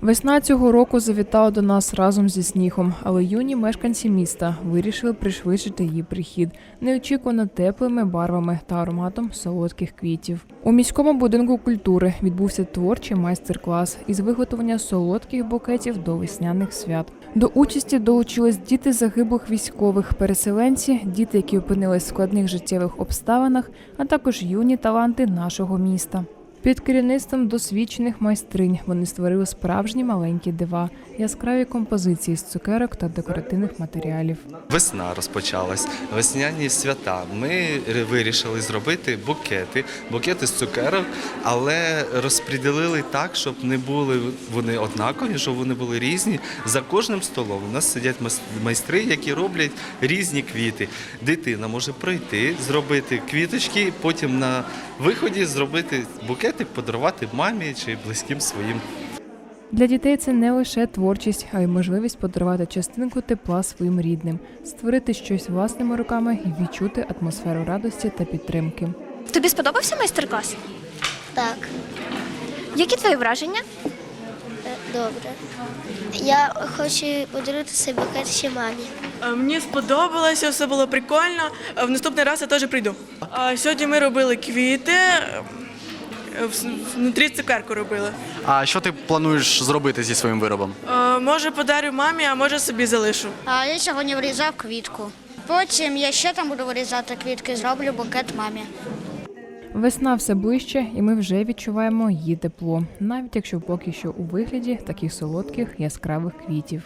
Весна цього року завітала до нас разом зі снігом, але юні мешканці міста вирішили пришвидшити її прихід неочікувано теплими барвами та ароматом солодких квітів. У міському будинку культури відбувся творчий майстер-клас із виготовлення солодких букетів до весняних свят. До участі долучились діти загиблих військових, переселенці, діти, які опинились в складних життєвих обставинах, а також юні таланти нашого міста. Під керівництвом досвідчених майстринь вони створили справжні маленькі дива, яскраві композиції з цукерок та декоративних матеріалів. Весна розпочалась, весняні свята. Ми вирішили зробити букети, букети з цукерок, але розподілили так, щоб не були вони однакові, щоб вони були різні. За кожним столом у нас сидять майстри, які роблять різні квіти. Дитина може прийти, зробити квіточки, потім на виході зробити букети, подарувати мамі чи близьким своїм Для дітей це не лише творчість, а й можливість подарувати частинку тепла своїм рідним, створити щось власними руками і відчути атмосферу радості та підтримки. Тобі сподобався майстер-клас? Так, Які твої враження? е, добре. Я хочу подарувати цей букет ще мамі. Е, Мені сподобалося, все було прикольно. Е, В наступний раз я теж прийду. А Сьогодні ми робили квіти, внутрі цукерку робили. А що ти плануєш зробити зі своїм виробом? Е, Може подарю мамі, а може собі залишу. А я сьогодні вирізав квітку. Потім я ще там буду вирізати квітки, зроблю букет мамі. Весна все ближче, і ми вже відчуваємо її тепло, навіть якщо поки що у вигляді таких солодких яскравих квітів.